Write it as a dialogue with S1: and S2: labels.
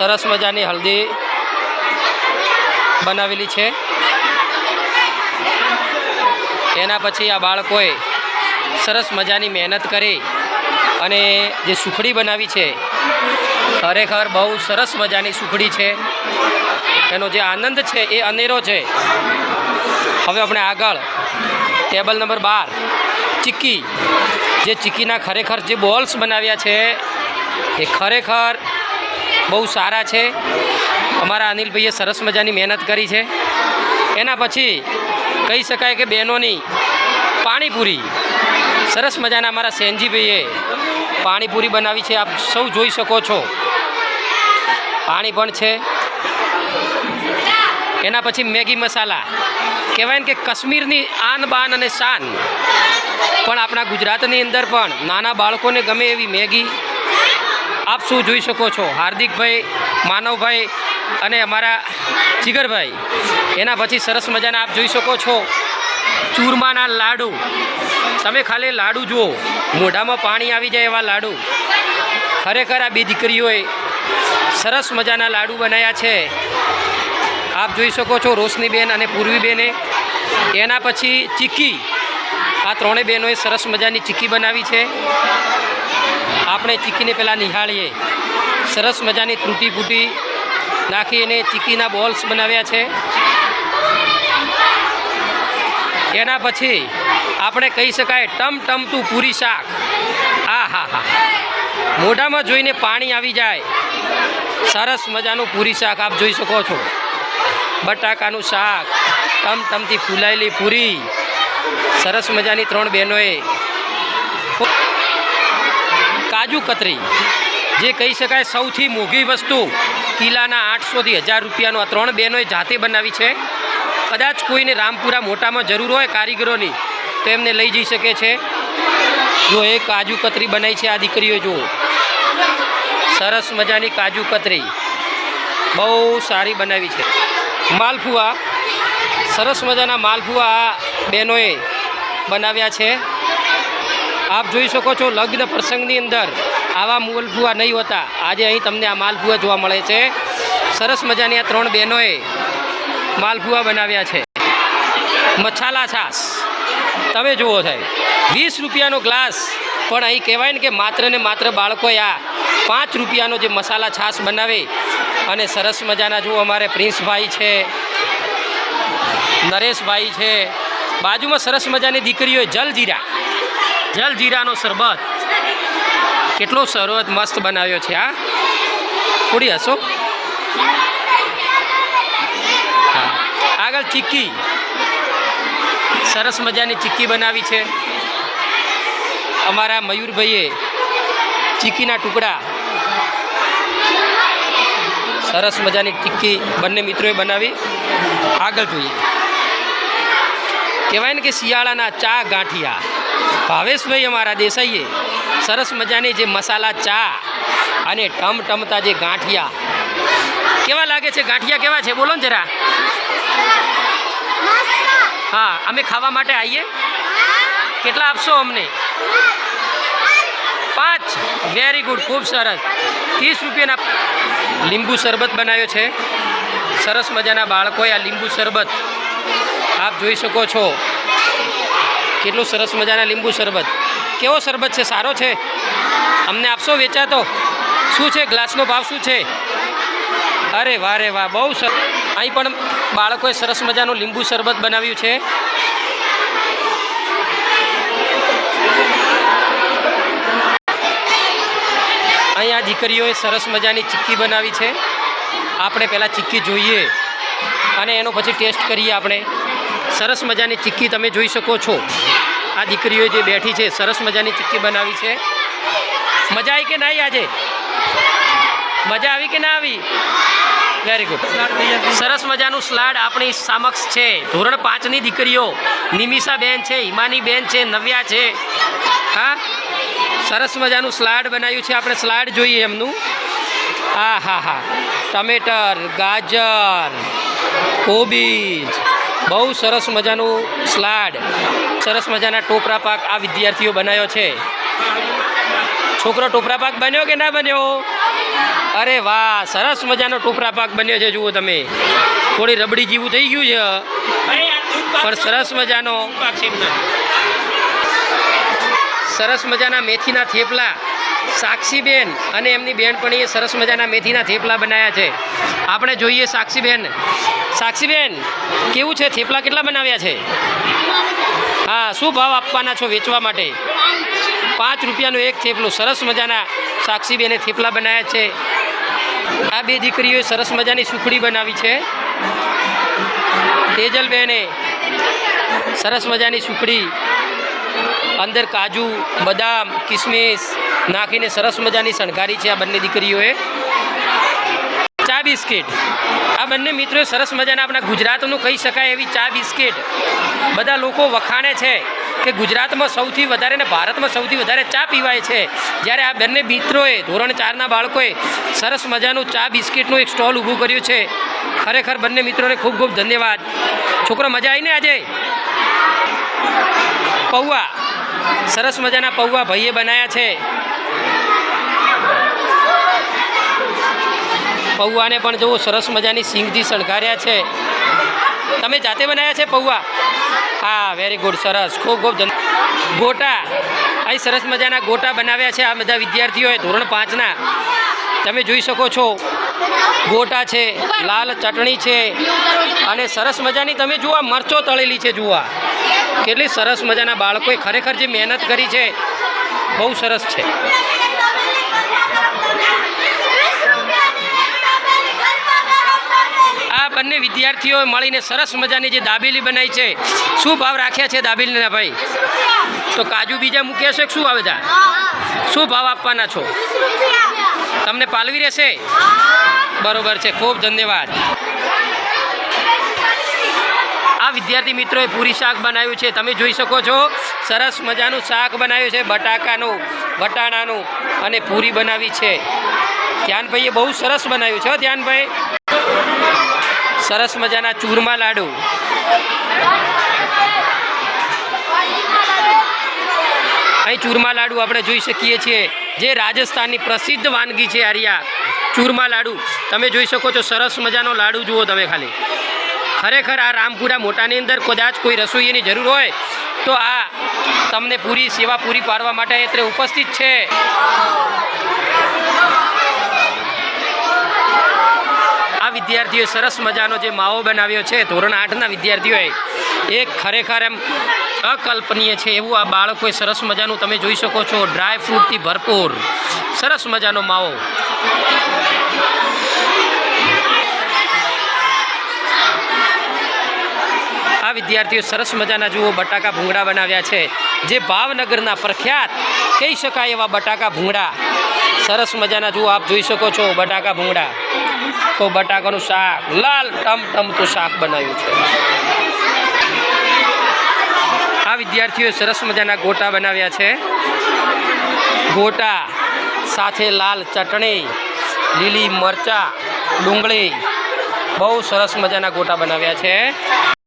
S1: સરસ મજાની હલ્દી બનાવેલી છે. એના પછી આ બાળકોએ સરસ મજાની મહેનત કરી અને જે સુખડી બનાવી છે, ખરેખર બહુ સરસ મજાની સુખડી છે. એનો જે આનંદ છે એ અનેરો છે. હવે આપણે આગળ ટેબલ નંબર બાર, ચીક્કી. જે ચીક્કીના ખરેખર જે બોલ્સ બનાવ્યા છે, એ ખરેખર બહુ સારા છે. અમારા અનિલભાઈએ સરસ મજાની મહેનત કરી છે. એના પછી કહી શકાય કે બહેનોની પાણીપુરી. સરસ મજાના અમારા સેનજીભાઈએ પાણીપુરી બનાવી છે. આપ સૌ જોઈ શકો છો. પાણી પણ છે. એના પછી મેગી મસાલા. કહેવાય ને કે કાશ્મીરની આન બાન અને શાન. પણ આપણા ગુજરાતની અંદર પણ નાના બાળકોને ગમે એવી મેગી આપ શું જોઈ શકો છો? હાર્દિકભાઈ, માનવભાઈ અને અમારા જીગરભાઈ. એના પછી સરસ મજાના આપ જોઈ શકો છો. ચૂરમાના લાડુ. તમે ખાલી લાડુ જુઓ. મોઢામાં પાણી આવી જાય એવા લાડુ. ખરેખર આ બે દીકરીઓએ સરસ મજાના લાડુ બનાવ્યા છે. આપ જોઈ શકો છો રોશનીબેન અને પૂર્વીબેને. એના પછી ચીક્કી. આ ત્રણેય બહેનોએ સરસ મજાની ચીક્કી બનાવી છે. આપણે ચીકીને પહેલાં નિહાળીએ. સરસ મજાની તૂટી ફૂટી નાખી અને ચીક્કીના બોલ્સ બનાવ્યા છે. એના પછી આપણે કહી શકાય ટમ ટમતું પૂરી શાક. આ હા હા. મોઢામાં જોઈને પાણી આવી જાય. સરસ મજાનું પૂરી શાક આપ જોઈ શકો છો. બટાકાનું શાક, ટમ ટમથી ફૂલાયેલી પૂરી. સરસ મજાની ત્રણ બહેનોએ. કાજુ કતરી, જે કહી શકાય સૌથી મોંઘી વસ્તુ કિલ્લાના આઠસોથી હજાર રૂપિયાનો આ ત્રણ બહેનોએ જાતે બનાવી છે. કદાચ કોઈને રામપુરા મોટામાં જરૂર હોય કારીગરોની, તો એમને લઈ જઈ શકે છે. જો એ કાજુ કતરી બનાવી છે આ દીકરીઓ, જુઓ. સરસ મજાની કાજુ કતરી. બહુ સારી બનાવી છે. માલપુઆ, સરસ મજાના માલપુઆ આ બહેનોએ બનાવ્યા છે. આપ જોઈ શકો છો લગ્ન પ્રસંગની અંદર આવા માલપુઆ નહીં હોતા. આજે અહીં તમને આ માલપુઆ જોવા મળે છે. સરસ મજાની આ ત્રણ બહેનોએ માલપુઆ બનાવ્યા છે. મસાલા છાશ. તમે જુઓ સાહેબ, વીસ રૂપિયાનો ગ્લાસ. પણ અહીં કહેવાય ને કે માત્ર ને માત્ર બાળકોએ આ પાંચ રૂપિયાનો જે મસાલા છાશ બનાવે. અને સરસ મજાના જુઓ અમારે પ્રિન્સભાઈ છે, નરેશભાઈ છે. બાજુમાં સરસ મજાની દીકરીઓ જલજીરા. જલજીરાનો શરબત. કેટલો શરબત મસ્ત બનાવ્યો છે આ થોડી હશો. આગળ ચીક્કી. સરસ મજાની ચીક્કી બનાવી છે. અમારા મયુરભાઈએ ચીક્કીના ટુકડા. સરસ મજાની ચીક્કી બંને મિત્રોએ બનાવી. આગળ જોઈએ. કહેવાય ને કે શિયાળાના ચા ગાંઠિયા. ભાવેશભાઈ અમારા દેસાઈએ સરસ મજાની જે મસાલા ચા અને ટમટમતા જે ગાંઠિયા. કેવા લાગે છે? ગાંઠિયા કેવા છે? બોલો ને જરા. હા, અમે ખાવા માટે આવીએ કેટલા આપશો અમને? પાંચ. વેરી ગુડ ખૂબ સરસ. ત્રીસ રૂપિયાના લીંબુ શરબત બનાવ્યો છે. સરસ મજાના બાળકોએ આ લીંબુ શરબત. આપ જોઈ શકો છો. કેટલું સરસ મજાના લીંબુ શરબત. કેવો શરબત છે? સારો છે? અમને આપશો વેચાતો? શું છે? ગ્લાસનો ભાવ શું છે? અરે વાહ રે વાહ, બહુ સર, અહીં પણ બાળકોએ સરસ મજાનું લીંબુ શરબત બનાવ્યું છે. અહીં આ દીકરીઓએ સરસ મજાની ચીક્કી બનાવી છે. આપણે પહેલાં ચીક્કી જોઈએ અને એનો પછી ટેસ્ટ કરીએ આપણે. સરસ મજાની ચીક્કી તમે જોઈ શકો છો. આ દીકરીઓ જે બેઠી છે, સરસ મજાની ચીક્કી બનાવી છે. મજા આવી કે ના આવી આજે? મજા આવી કે ના આવી? વેરી ગુડ સરસ મજાનું સ્લાડ આપણી સામક્ષ છે. ધોરણ પાંચની દીકરીઓ, નિમિષા બેન છે, હિમાની બેન છે, નવ્યા છે. હા? સરસ મજાનું સ્લાડ બનાવ્યું છે. આપણે સ્લાડ જોઈએ એમનું. હા હા હા ટમેટર, ગાજર, કોબીજ. બહુ સરસ મજાનું સ્લાડ, સરસ મજાના ટોપરા પાક આ વિદ્યાર્થીઓ બનાવ્યો છે. છોકરો ટોપરા પાક બન્યો કે ના બન્યો? અરે વાહ, સરસ મજાનો ટોપરા પાક બન્યો છે, જુઓ તમે. થોડી રબડી જેવું થઈ ગયું છે. પણ સરસ મજાનો. સરસ મજાના મેથીના થેપલા. સાક્ષીબેન અને એમની બહેનપણીએ સરસ મજાના મેથીના થેપલા બનાવ્યા છે. આપણે જોઈએ સાક્ષીબેન. સાક્ષીબેન, કેવું છે? થેપલા કેટલા બનાવ્યા છે? હા, શું ભાવ આપવાના છો વેચવા માટે? પાંચ રૂપિયાનું એક થેપલું. સરસ મજાના સાક્ષીબેને થેપલા બનાવ્યા છે. આ બે દીકરીઓએ સરસ મજાની સુખડી બનાવી છે. તેજલબેને સરસ મજાની સુખડી. અંદર કાજુ, બદામ, કિસમિસ નાખીને સરસ મજાની શણગારી છે આ બંને દીકરીઓએ. ચા બિસ્કિટ. આ બંને મિત્રો સરસ મજાના આપણા ગુજરાતનું કહી શકાય એવી ચા બિસ્કિટ. બધા લોકો વખાણે છે કે ગુજરાતમાં સૌથી વધારે ને ભારતમાં સૌથી વધારે ચા પીવાય છે. જ્યારે આ બંને મિત્રોએ, ધોરણ ચારના બાળકોએ સરસ મજાનું ચા બિસ્કિટનું એક સ્ટોલ ઊભું કર્યું છે. ખરેખર બંને મિત્રોને ખૂબ ખૂબ ધન્યવાદ. છોકરો, મજા આવીને આજે? પૌવા. સરસ મજાના પૌવા ભાઈએ બનાવ્યા છે. પૌવાને પણ જુઓ સરસ મજાની સિંગથી શણગાર્યા છે. તમે જાતે બનાવ્યા છે પૌવા? હા વેરી ગુડ સરસ. ખૂબ ખૂબ ગોટા. અહીં સરસ મજાના ગોટા બનાવ્યા છે આ બધા વિદ્યાર્થીઓએ ધોરણ પાંચના. તમે જોઈ શકો છો, ગોટા છે, લાલ ચટણી છે, અને સરસ મજાની તમે જુઓ મરચો તળેલી છે, જુઓ કેટલી સરસ મજાના બાળકોએ ખરેખર જે મહેનત કરી છે, બહુ સરસ છે. બંને વિદ્યાર્થીઓએ મળીને સરસ મજાની જે દાબેલી બનાવી છે, શું ભાવ રાખ્યા છે દાબેલીના ભાઈ? તો કાજુ બીજા મૂક્યા છે શું આવે શું ભાવ આપવાના છો? તમને પાલવી રહેશે? બરોબર છે, ખૂબ ધન્યવાદ. આ વિદ્યાર્થી મિત્રોએ પૂરી શાક બનાવ્યું છે, તમે જોઈ શકો છો, સરસ મજાનું શાક બનાવ્યું છે, બટાકાનું, વટાણાનું અને પૂરી બનાવી છે. ધ્યાનભાઈએ બહુ સરસ બનાવ્યું છે ધ્યાનભાઈ. સરસ મજાના ચૂરમા લાડુ. અહીં ચૂરમા લાડુ આપણે જોઈ શકીએ છીએ. જે રાજસ્થાનની પ્રસિદ્ધ વાનગી છે આર્યા. ચૂરમા લાડુ. તમે જોઈ શકો છો સરસ મજાનો લાડુ જુઓ તમે ખાલી. ખરેખર આ રામપુરા મોટાની અંદર કદાચ કોઈ રસોઈની જરૂર હોય, તો આ તમને પૂરી સેવા પૂરી પાડવા માટે અત્રે ઉપસ્થિત છે. આ વિદ્યાર્થીઓએ સરસ મજાનો જે માવો બનાવ્યો છે, ધોરણ આઠના વિદ્યાર્થીઓએ, એ ખરેખર એમ અકલ્પનીય છે. એવું આ બાળકોએ સરસ મજાનું તમે જોઈ શકો છો, ડ્રાય ફ્રૂટથી ભરપૂર સરસ મજાનો માવો. આ વિદ્યાર્થીઓ સરસ મજાના જુઓ, બટાકા ભૂંગળા બનાવ્યા છે. જે ભાવનગરના પ્રખ્યાત, કહી શકાય એવા બટાકા ભૂંગળા. સરસ મજાના જુઓ, આપ જોઈ શકો છો બટાકા ભૂંગળા. તો બટાકાનું શાક, લાલ ટમટમતું શાક બનાવ્યું છે. આ વિદ્યાર્થીઓએ સરસ મજાના ગોટા બનાવ્યા છે. ગોટા સાથે લાલ ચટણી, લીલી મરચાં, ડુંગળી. બહુ સરસ મજાના ગોટા બનાવ્યા છે.